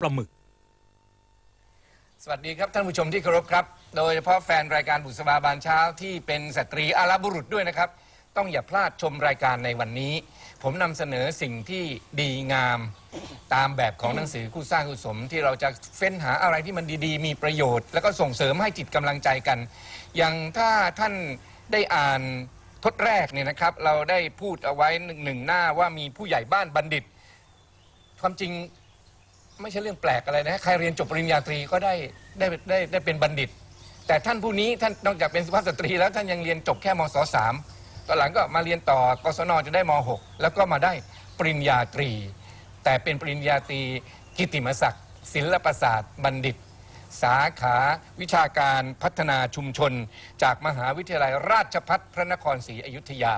ปลาหมึก สวัสดีครับท่านผู้ชมที่เคารพครับ โดยเฉพาะแฟนรายการบุษบาบานเช้าที่เป็นสตรีอาราบุรุษด้วยนะครับ ต้องอย่าพลาดชมรายการในวันนี้ ผมนำเสนอสิ่งที่ดีงามตามแบบของหนังสือคู่สร้างคู่สม ที่เราจะเฟ้นหาอะไรที่มันดีๆ มีประโยชน์ แล้วก็ส่งเสริมให้จิตกำลังใจกัน อย่างถ้าท่านได้อ่านทดแรกเนี่ยนะครับ เราได้พูดเอาไว้หนึ่งหนึ่งหน้าว่ามีผู้ใหญ่บ้านบัณฑิต ความจริง ไม่ใช่เรื่องแปลกอะไรนะใครเรียนจบปริญญาตรีก็ได้ได้ได้ได้เป็นบัณฑิต แต่ท่านผู้นี้ท่านนอกจากเป็นสุภาพสตรี แล้วท่านยังเรียนจบแค่มศสามตอนหลังก็มาเรียนต่อกศนจะได้มหกแล้วก็มาได้ปริญญาตรี แต่เป็นปริญญาตรีกิติมศักดิ์ศิลปศาสตร์บัณฑิต สาขาวิชาการพัฒนาชุมชน จากมหาวิทยาลัยราชภัฏพระนครศรีอยุธยา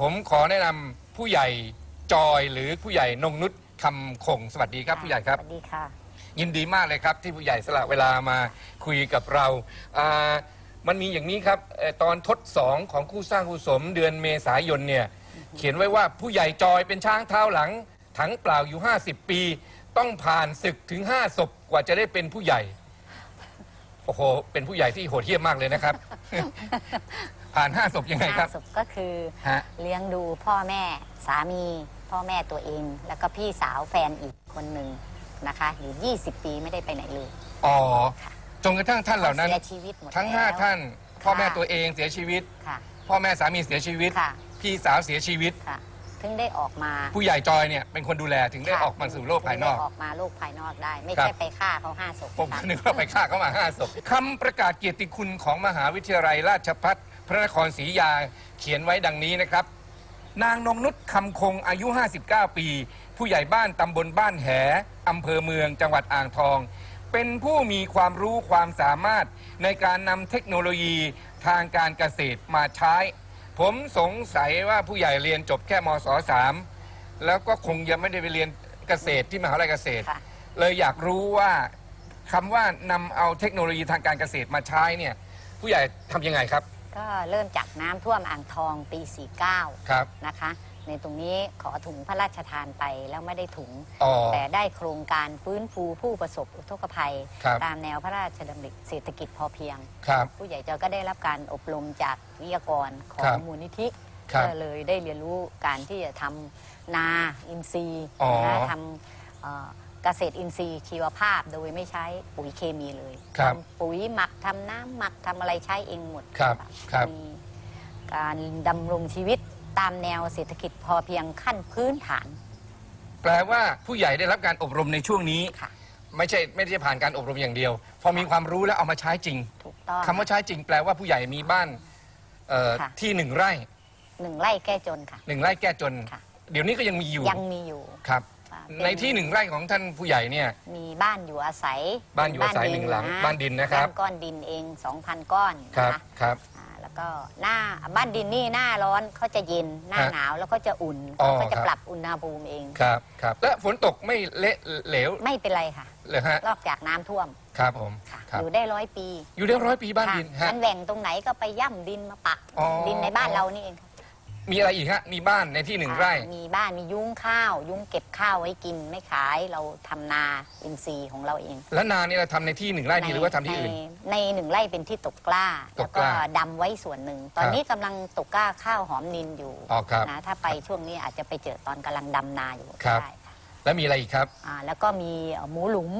ผมขอแนะนำผู้ใหญ่จอยหรือผู้ใหญ่นงนุช คำคงสวัสดีครับผู้ใหญ่ครับ สวัสดีค่ะ ยินดีมากเลยครับ ที่ผู้ใหญ่สละเวลามาคุยกับเราอ่ามันมีอย่างนี้ครับเอ่อตอนทดสองของคู่สร้างคู่สมเดือนเมษายนเนี่ย เขียนไว้ว่าผู้ใหญ่จอยเป็นช้างเท้าหลัง ถังเปล่าอยู่ 50 ปี ต้องผ่านศึกถึง5ศพกว่าจะได้เป็นผู้ใหญ่ โอ้โห เป็นผู้ใหญ่ที่โหดเหี้ยมมากเลยนะครับ ผ่าน5ศพยังไงครับสุขก็คือฮะเลี้ยงดูพ่อแม่สามี พ่อแม่ตัวเอง แล้วก็พี่สาวแฟนอีกคนหนึ่งนะคะ อยู่ 20 ปีไม่ได้ไปไหนเลยอ๋อจนกระทั่งท่านเหล่านั้น เสียชีวิตหมดทั้ง แล้ว5 ท่าน พ่อแม่ค่ะตัวเองเสียชีวิต ค่ะ พ่อแม่สามีเสียชีวิต ค่ะ พี่สาวเสียชีวิต ค่ะถึงได้ออกมาผู้ใหญ่จอยเนี่ยเป็นคนดูแลถึงได้ค่ะออกมาสู่โลกภายนอก ถึงได้ออกมาโลกภายนอกได้ ไม่ครัใช่บ ไปฆ่าเขาห้าศพผมค่ะก็นึกว่าไปฆ่าเขามาห้าศพคำประกาศเกียรติคุณของมหาวิทยาลัยราชภัฏพระนครศรีอยุธยาเขียนไว้ดังนี้นะครับ นางนงนุชคำคงอายุ 59 ปี ผู้ใหญ่บ้านตำบลบ้านแหอำเภอเมืองจังหวัดอ่างทอง เป็นผู้มีความรู้ความสามารถในการนำเทคโนโลยีทางการเกษตรมาใช้ ผมสงสัยว่าผู้ใหญ่เรียนจบแค่มศสามแล้วก็คงยังไม่ได้ไปเรียนเกษตรที่มหาวิทยาลัยเกษตรค่ะเลยอยากรู้ว่าคำว่านำเอาเทคโนโลยีทางการเกษตรมาใช้เนี่ยผู้ใหญ่ทำยังไงครับ ก็เริ่มจากน้ำท่วมอ่างทองปี49ครับนะคะ ในตรงนี้ขอถุงพระราชทานไปแล้วไม่ได้ถุง อ๋อ แต่ได้โครงการฟื้นฟูผู้ประสบอุทกภัย ครับ ตามแนวพระราชดำริเศรษฐกิจพอเพียง ครับ ผู้ใหญ่จอยก็ได้รับการอบรมจากวิทยากรขอครังบมูลนิธิครับก็เลยได้เรียนรู้การที่จะทำนาอินทรีย์อ๋อนะทำเอ่อ เกษตรอินทรีย์ชีวภาพโดยไม่ใช้ปุ๋ยเคมีเลยครับทำปุ๋ยหมักทำน้ำหมักทำอะไรใช้เองหมดครับครับ มีการดำรงชีวิตตามแนวเศรษฐกิจพอเพียงขั้นพื้นฐาน แปลว่าผู้ใหญ่ได้รับการอบรมในช่วงนี้ ค่ะ ไม่ใช่ไม่ได้ผ่านการอบรมอย่างเดียว พอมีความรู้แล้วเอามาใช้จริงถูกต้อง คำว่าใช้จริง แปลว่าผู้ใหญ่มีบ้านเอ่อค่ะ ที่หนึ่งไร่หนึ่งไร่แก้จนค่ะ หนึ่งไร่แก้จน ค่ะ เดี๋ยวนี้ก็ยังมีอยู่ยังมีอยู่ ครับค่ะ ในที่หนึ่งไร่ของท่านผู้ใหญ่เนี่ย มีบ้านอยู่อาศัยบ้านอยู่อาศัยหนึ่งหลังบ้านดินนะครับบ้าก้อนดินเอง 2,000 ก้อนครับนะคะครับอ่าแล้วก็หน้าบ้านดินนี่หน้าร้อนเขาจะเย็นหน้าฮะหนาวแล้วก็จะอุ่นอ๋อเขาก็จะครับ ปรับอุณหภูมิเอง ครับครับ และฝนตกไม่เละเหลวไม่เป็นไรค่ะเลยฮะนอกจากน้ำท่วมครับผมค่ะ ครับอยู่ได้ร้อยปีอยู่ได้ร้อยปีบ้านดินค่ะฮะ มันแหว่งตรงไหนก็ไปย่ำดินมาปัก อ๋อ ดินในบ้านเรานี่เองค่ะ มีอะไรอีกฮะมีบ้านในที่หนึ่งไร่อ่ามีบ้านมียุ้งข้าว ยุ้งเก็บข้าวไว้กินไม่ขายเราทำนาอินทรีย์ของเราเองแล้วนานี่เราทำในที่หนึ่งไร่ดีหรือว่าทำที่อื่น ในในหนึ่งไร่เป็นที่ตกกล้า ตแล้วกกก็ล้าดำไว้ส่วนหนึ่ง ตอนนี้กำลังตกกล้าข้าวหอมนินอยู่อ๋อครับนะถ้าไปช่วงนี้อาจจะไปเจอตอนกำลังดำนาอยู่ครับ ได้ค่ะแล้วมีอะไรอีกครับ อ่าแล้วก็มีหมูหลุม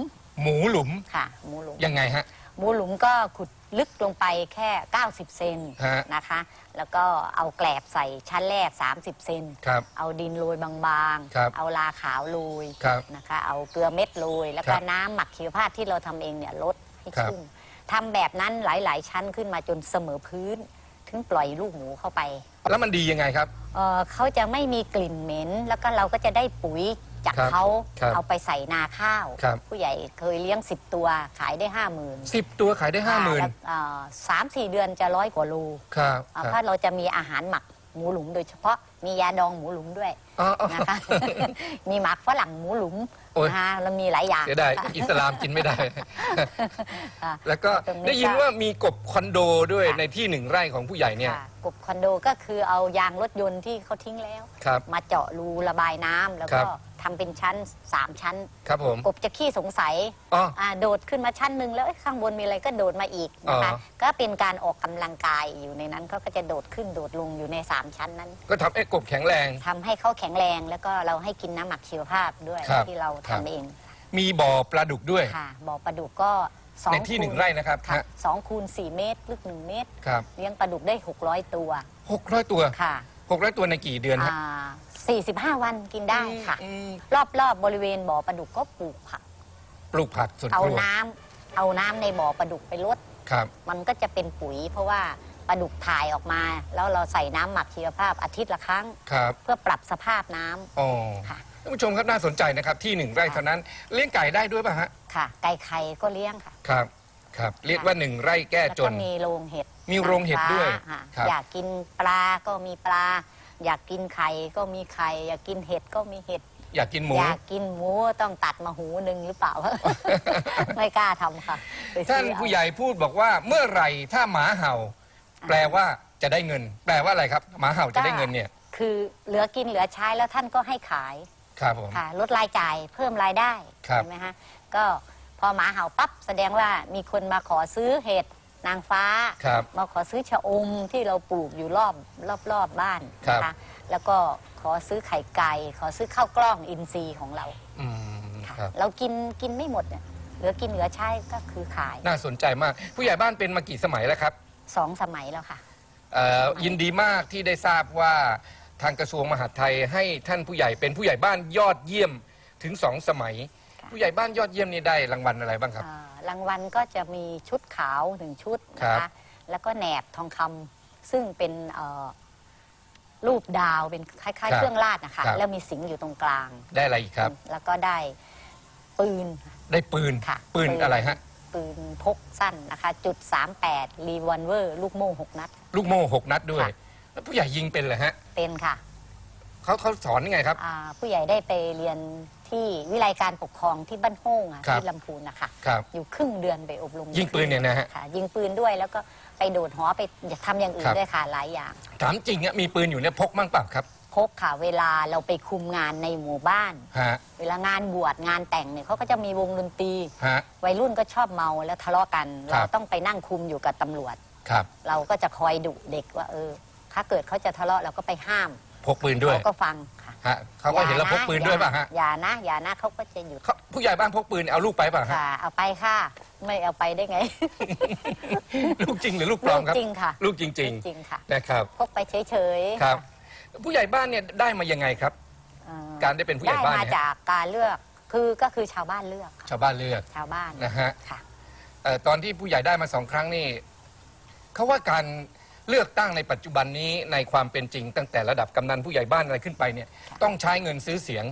หมูหลุมค่ะหมูหลุมยังไงฮะ หมูหลุมก็ขุดลึกลงไปแค่ 90 เซนฮะนะคะ แล้วก็เอาแกลบใส่ชั้นแรก 30 เซน ครับเอาดินโรยบางครับๆ เอาลาขาวโรยครับนะคะ เอาเกลือเม็ดโรย แล้วคก็รับน้ำหมักชีวภาพที่เราทำเองเนี่ยลดให้ครับ ชุ่มทำแบบนั้นหลาย ๆ ชั้นขึ้นมาจนเสมอพื้น ถึงปล่อยลูกหมูเข้าไป แล้วมันดียังไงครับ เอ่อเขาจะไม่มีกลิ่นเหม็น แล้วก็เราก็จะได้ปุ๋ย จากครับเขาครับเอาไปใส่นาข้าว ครับ ผู้ใหญ่เคยเลี้ยง 10 ตัวขายได้ห้าหมื่นสิบตัวขายได้ห้าหมื่นสามสี่เดือนจะร้อยกว่าโลครับอ่าคเพรับราะเราจะมีอาหารหมักหมูหลุมโดยเฉพาะมียาดองหมูหลุมด้วยอ๋ออ๋อ นะคะ มีหมักฝรั่งหมูหลุมโอ้ย นะคะแล้วมีหลายอย่าง เสียดายอิสลามกินไม่ได้ ค่ะแล้วก็ตรงนี้ได้ยินก็ว่ามีกบคอนโดด้วยค่ะ ในที่หนึ่งไร่ของผู้ใหญ่เนี่ยค่ะกบคอนโดก็คือเอายางรถยนต์ที่เขาทิ้งแล้ว ครับ มาเจาะรูระบายน้ำแล้วครัก็บ ทำเป็นชั้นสามชั้นครับผมกบจะขี้สงสัยอ๋ออ่าโดดขึ้นมาชั้นหนึ่งแล้วเอ้ยข้างบนมีอะไรก็โดดมาอีกนะคะอ๋อ ก็เป็นการออกกำลังกายอยู่ในนั้นเขาก็จะโดดขึ้นโดดลงอยู่ในสามชั้นนั้นก็ทำให้กบแข็งแรง ทำให้เขาแข็งแรงแล้วก็เราให้กินน้ำหมักชีวภาพด้วยครับที่เราครัทำบ เองมีบ่อปลาดุกด้วย ค่ะบ่อปลาดุกก็สองในที่หนึ่งคูณไร่นะครับค่ะฮะ สองคูณสี่เมตรลึกหนึ่งเมตร ครับเลี้ยงปลาดุกได้ 600 ตัวหกร้อยตัว ค่ะหกร้อยตัวในกี่เดือนฮะอ่า 45 วันกินได้ค่ะ อืมรอบๆบริเวณบ่อปลาดุกก็ปลูกผัก ปลูกผักสวนเอาครัวน้ำเอาน้ำในบ่อปลาดุกไปลด ครับ มันก็จะเป็นปุ๋ย เพราะว่าปลาดุกถ่ายออกมา แล้วเราใส่น้ำหมักชีวภาพอาทิตย์ละครั้ง ครับ เพื่อปรับสภาพน้ำ อ๋อค่ะ ท่านผู้ชมครับน่าสนใจนะครับที่หนึ่งไร่ค่ะเท่านั้นเลี้ยงไก่ได้ด้วยป่ะฮะ ค่ะ ไก่ไข่ก็เลี้ยงค่ะ ครับ ครับ เรียกว่าหนึ่งไร่แก้แล้วจก็น มีโรงเห็ดมีโรงเห็ดด้วยนางฟ้าค่ะครับ อยากกินปลาก็มีปลา อยากกินไข่ก็มีไข่อยากกินเห็ดก็มีเห็ด อยากกินหมู อยากกินหมูต้องตัดมาหูหนึ่งหรือเปล่า ไม่กล้าทำค่ะไปซื้อท่านผู้ใหญ่พูดบอกว่าเมื่อไหร่ถ้าหมาเห่า แปลว่าจะได้เงิน แปลว่าอะไรครับ หมาเห่าจะได้เงินเนี่ยคือเหลือกินเหลือใช้แล้วท่านก็ให้ขายครับผม ค่ะลดรายจ่ายเพิ่มรายได้ครับ เห็นไหมฮะก็พอหมาเห่าปั๊บแสดงว่ามีคนมาขอซื้อเห็ด นางฟ้า ครับมาขอซื้อชะอมที่เราปลูกอยู่รอบรอบรอบบ้านครับนะคะแล้วก็ขอซื้อไข่ไก่ขอซื้อข้าวกล้องอินทรีย์ของเราอืมค่ะครับ เรากินกินไม่หมดเนี่ยเหลือกินเหลือใช้ก็คือขายน่าสนใจมาก ผู้ใหญ่บ้านเป็นมากี่สมัยแล้วครับสองสมัยแล้วค่ะ เอ่อยินดีมากที่ได้ทราบว่าทางกระทรวงมหาดไทยให้ท่านผู้ใหญ่เป็นผู้ใหญ่บ้านยอดเยี่ยมถึงสองสมัยค่ะ ผู้ใหญ่บ้านยอดเยี่ยมนี่ได้รางวัลอะไรบ้างครับ อ่ารางวัลก็จะมีชุดขาวหนึ่งชุดนะครัคะบ แล้วก็แหนบทองคำซึ่งเป็นเอ่อรูปดาวเป็นคล้ายครัๆบเครื่องราชนะคะครับแล้วมีสิงห์อยู่ตรงกลาง ได้อะไรอีกครับ แล้วก็ได้ปืน ได้ปืนค่ะปืนปืน อะไรฮะ ปืนพกสั้นนะคะจุด38รีวอลเวอร์ ลูกโม่หกนัด ลูกโม่หกนัดด้วย ค่ะ แล้วผู้ใหญ่ยิงเป็นเหรอฮะเป็นค่ะเขาเขาสอนยังไงครับ อ่าผู้ใหญ่ได้ไปเรียน ที่วิไลการปกครองที่บ้านโฮ่งอะครับที่ลำพูนนะคะครับอยู่ครึ่งเดือนไปอบรมยิงปืนเนี่ยนะฮะ ค่ะยิงปืนด้วยแล้วก็ไปโดดหอไปทำอย่างอื่ครันบด้วยค่ะหลายอย่าง ถามจริงอะมีปืนอยู่เนี่ยพกมั่งเปล่าครับพกค่ะเวลาเราไปคุมงานในหมู่บ้าน ฮะเวลางานบวชงานแต่งเนี่ยเขาก็จะมีวงดนตรี ฮะ วัยรุ่นก็ชอบเมาแล้วทะเลาะกัน ครัเราบต้องไปนั่งคุมอยู่กับตำรวจ ครับ เราก็จะคอยดุเด็กว่าเออ ถ้าเกิดเขาจะทะเลาะเราก็ไปห้าม พกปืนด้วย เขาก็ฟังค่ะฮะเขาก็เห็นเราพกปืนด้วยป่ะฮะอย่านะ อย่านะเขาก็จะหยุดเขาผู้ใหญ่บ้านพกปืนเอาลูกไปป่ะฮะ ค่ะ เอาไปค่ะ ไม่เอาไปได้ไง ลูกจริงหรือลูกปลอมครับจริงค่ะ ลูกจริงจริงค่ะ ๆนะครับ พกไปเฉยๆครับ ผู้ใหญ่บ้านเนี่ยได้มายังไงครับ เอ่อการได้เป็นผู้ใหญ่บ้านได้เนี่มายจากการเลือกคือก็คือชาวบ้านเลือกค่ะชาวบ้านเลือก ชาวบ้านนะฮะ ค่ะ เอ่อตอนที่ผู้ใหญ่ได้มาสองครั้งนี่เขาว่าการ เลือกตั้งในปัจจุบันนี้ในความเป็นจริง ตั้งแต่ระดับกำนันผู้ใหญ่บ้านอะไรขึ้นไปเนี่ยต้องใช้เงินซื้อเสียง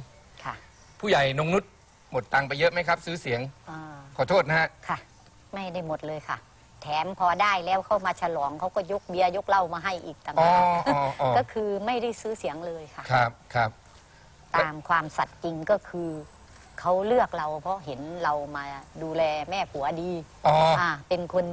ค่ะ ผู้ใหญ่นงนุษหมดตังค์ไปเยอะไหมครับ ซื้อเสียงอ่า ขอโทษนะฮะ ค่ะ ไม่ได้หมดเลยค่ะ แถมพอได้แล้วเข้ามาฉลองเขาก็ยกเบียร์ยกเหล้ามาให้อีกต่างอ๋อหากอ๋ออ๋อ ก็คือไม่ได้ซื้อเสียงเลยค่ะ ครับครับ ตามความสัตย์จริงก็คือ เขาเลือกเราเพราะเห็นเรามาดูแลแม่ผัวดีอ๋ออ่าเป็นคน